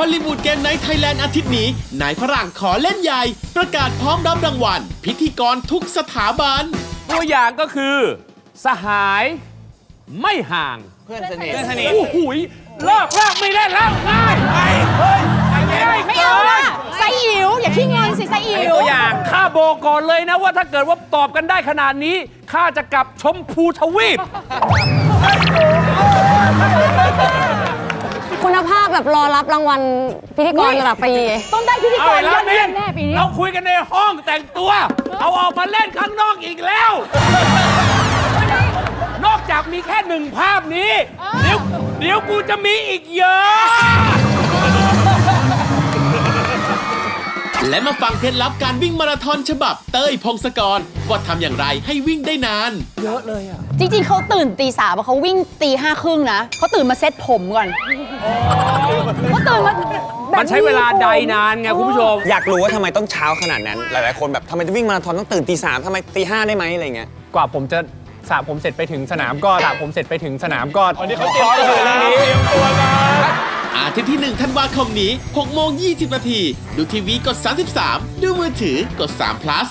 ฮอลลีวูดเกมไนท์ไทยแลนด์อาทิตย์นี้ นายฝรั่งขอเล่นใหญ่ ประกาศพร้อมรับรางวัล พิธีกรทุกสถาบัน ตัวอย่างก็คือ สหายไม่ห่าง เพื่อนสนิทโอ้โหยเลิกเลิกไม่เล่นแล้วง่ายไปเฮ้ยง่ายไม่เอาล่ะไซอิ๋วอย่าขี้งอนสิไซอิ๋วตัวอย่างข้าโบกก่อนเลยนะว่าถ้าเกิดว่าตอบกันได้ขนาดนี้ข้าจะกลับชมพูทวีป แบบรอรับรางวัลพิธีกรระดับปี ต้องได้พิธีเอากรอีกยแล้อวดเมเยี่ยนมแน่ปีนี้ เราคุยกันในห้องแต่งตัว เอาออกมาเล่นข้างนอกอีกแล้ว นอกจากมีแค่หนึ่งภาพนี้ เดี๋ยวเดี๋ยวกูจะมีอีกเยอะ และมาฟังเคล็ดลับการวิ่งมาราธอนฉบับเต้ยพงศกรว่าทำอย่างไรให้วิ่งได้นานจริงๆ เขาตื่นตีสามอะเขาวิ่งตีห้าครึ่งนะ เขาตื่นมาเซ็ตผมก่อนเขาตื่นมาแบบมันใช้เวลาใดนานไงคุณผู้ชม อยากรู้ว่าทำไมต้องเช้าขนาดนั้น หลายๆ คนแบบทำไมจะวิ่งมาราธอนต้องตื่นตีสามทำไมตีห้าได้ไหมอะไรเงี้ย กว่าผมจะสระผมเสร็จไปถึงสนามก็สระผมเสร็จไปถึงสนามก็วันนี้เขาเตรียมตัวอา ทิตย์ที่ 1 ธันวาคมนี้6โมง20 นาที ดูทีวีกด 33 ดูมือถือกด3 plus